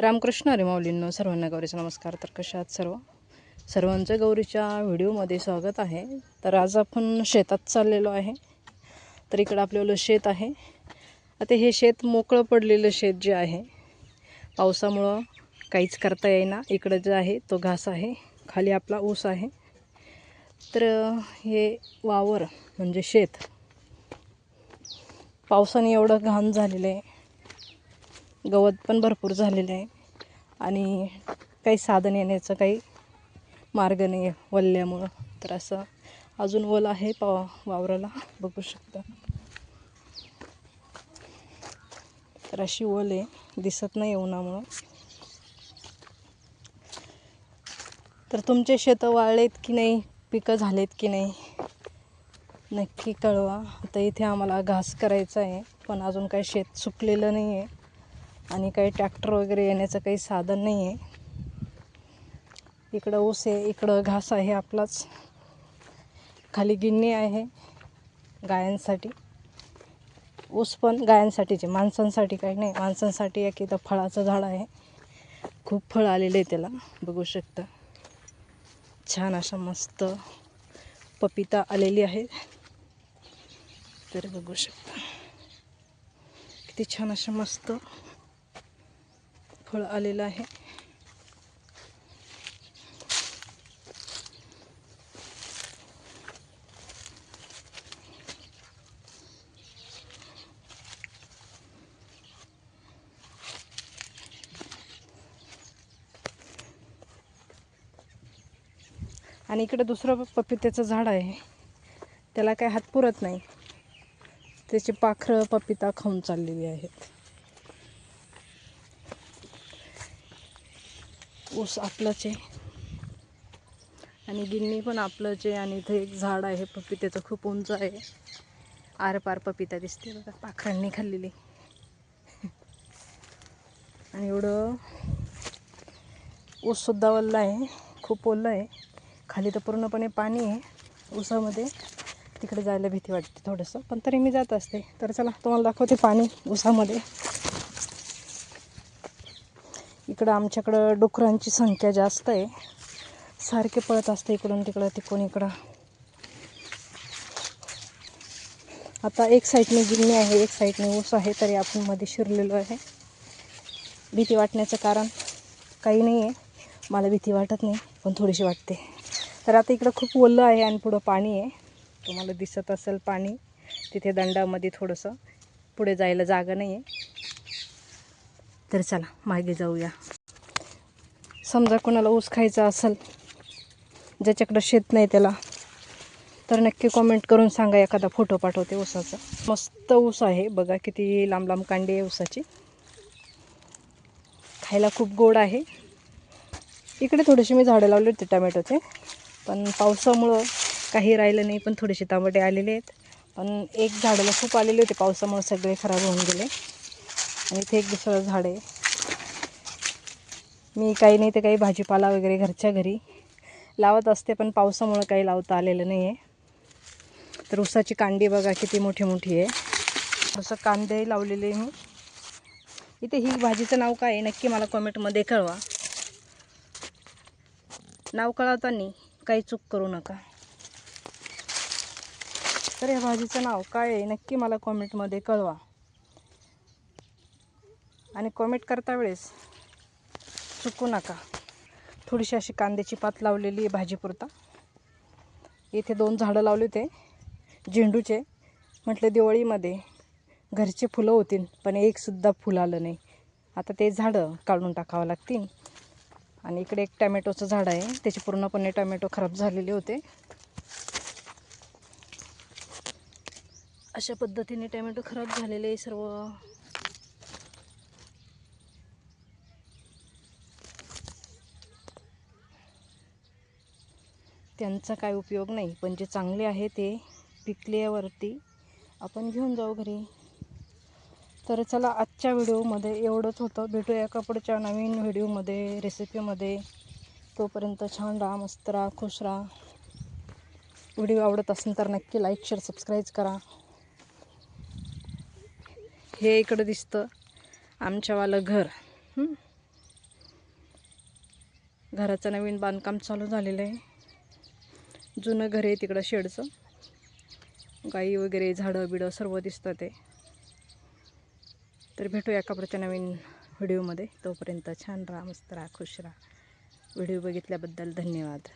रामकृष्ण अरे माऊलींनो सर्वांना गौरीचा नमस्कार. तर कशा आहात सर्व? सर्वांचं गौरीच्या व्हिडिओमध्ये स्वागत आहे. तर आज आपण शेतात चाललेलो आहे. तर इकडं आपल्याला शेत आहे. आता हे शेत मोकळं पडलेलं शेत जे आहे पावसामुळं काहीच करता येईना. इकडं जे आहे तो घास आहे. खाली आपला ऊस आहे. तर हे वावर म्हणजे शेत. पावसाने एवढं घाण झालेलं आहे. गवत पण भरपूर झालेलं आहे. आणि काही साधन येण्याचं काही मार्ग नाही आहे वल्ल्यामुळं तर असं अजून वल आहे पा वावराला. बघू शकता. तर अशी वल आहे. दिसत नाही उन्हामुळं. तर तुमचे शेतं वाळलेत की नाही? पिकं झालेत की नाही? नक्की कळवा. आता इथे आम्हाला घास करायचा आहे पण अजून काही शेत सुकलेलं नाही आहे. आणि काही ट्रॅक्टर वगैरे येण्याचं काही साधन नाही आहे. इकडं ऊस आहे इकडं घास आहे आपलाच. खाली गिन्नी आहे गायांसाठी. ऊस पण गायांसाठीचे माणसांसाठी काही नाही. माणसांसाठी एक इथं फळाचं झाड आहे. खूप फळ आलेलं आहे त्याला बघू शकता. छान अशा मस्त पपिता आलेली आहे तर बघू शकता. किती छान अशा मस्त फळ आलेलं आहे. आणि इकडे दुसरं पपित्याचं झाड आहे. त्याला काय हात पुरत नाही. त्याची पाखरं पपिता खाऊन चाललेली आहेत. ऊस आपलंच आहे. आणि गिन्नी पण आपलंच आहे आणि इथे एक झाड आहे. पपित्याचं खूप उंच आहे. आरपार पपिता दिसते बघा पाखरांनी खाल्लेली. आणि एवढं ऊससुद्धा ओल्ला आहे. खूप ओलं आहे. खाली तर पूर्णपणे पाणी आहे. ऊसामध्ये तिकडे जायला भीती वाटते थोडंसं. पण तरी मी जात असते. तर चला तुम्हाला दाखवते पाणी ऊसामध्ये. इकडं आमच्याकडं डुकरांची संख्या जास्त आहे. सारखे पळत असते इकडून तिकडं तिकडून इकडं. आता एक साईडने गिरणी आहे एक साईडने ऊस आहे तरी आपण मध्ये शिरलेलो आहे. भीती वाटण्याचं कारण काही नाही आहे मला भीती वाटत नाही पण थोडीशी वाटते. तर आता इकडं खूप ओलं आहे आणि पुढं पाणी आहे. तुम्हाला दिसत असेल पाणी तिथे दंडामध्ये थोडंसं पुढे जायला जागा नाही आहे तर चला मागे जाऊया. समजा कोणाला ऊस खायचा असेल ज्याच्याकडं शेत नाही त्याला तर नक्की कॉमेंट करून सांगा एखादा फोटो पाठवते ऊसाचा. मस्त ऊस आहे बघा किती लांब लांब कांडी आहे ऊसाची. खायला खूप गोड आहे. इकडे थोडेसे मी झाडं लावले होते टमॅटोचे पण पावसामुळं काही राहिलं नाही पण थोडेसे तांबटे आलेले आहेत. पण एक झाडाला खूप आलेले होते पावसामुळं सगळे खराब होऊन गेले. आणि इथे एक दुसरं झाड आहे. मी काही नाही तर काही भाजीपाला वगैरे घरच्या घरी लावत असते पण पावसामुळं काही लावता आलेलं नाही आहे. तर उसाची कांडी बघा किती मोठी मोठी आहे. असं कांदे लावलेले मी. इथे ही भाजीचं नाव काय आहे नक्की मला कॉमेंटमध्ये कळवा. नाव कळवताना काही चूक करू नका. तर या भाजीचं नाव काय आहे नक्की मला कॉमेंटमध्ये कळवा. आणि कॉमेंट करता वेळेस चुकू नका. थोडीशी अशी कांद्याची पात लावलेली आहे भाजीपुरता. इथे दोन झाडं लावले होते झेंडूचे. म्हटलं दिवाळीमध्ये घरचे फुलं होतील पण एकसुद्धा फुल आलं नाही. आता ते झाडं काढून टाकावं लागतील. आणि इकडे एक टॅमॅटोचं झाड आहे त्याचे पूर्णपणे टॅमॅटो खराब झालेले होते. अशा पद्धतीने टॅमॅटो खराब झालेले सर्व. त्यांचा काय उपयोग नाही. पण जे चांगले आहे ते पिकल्यावरती आपण घेऊन जाऊ घरी. तर चला आजच्या व्हिडिओमध्ये एवढंच होतं. भेटूया कपडच्या पुढच्या नवीन व्हिडिओमध्ये रेसिपीमध्ये. तोपर्यंत छान राहा मस्त राहा खुश राहा. व्हिडिओ आवडत असेल तर नक्की लाईक शेअर सबस्क्राईब करा. हे इकडं दिसतं आमच्यावालं घर. घराचं नवीन बांधकाम चालू झालेलं आहे. जुनं घर आहे तिकडं शेडचं. गाई वगैरे झाडं बिडं सर्व दिसतं ते. तर भेटूया एका प्रत्या नवीन व्हिडिओमध्ये. तोपर्यंत छान राहा मस्त राहा खुश राहा. व्हिडिओ बघितल्याबद्दल धन्यवाद.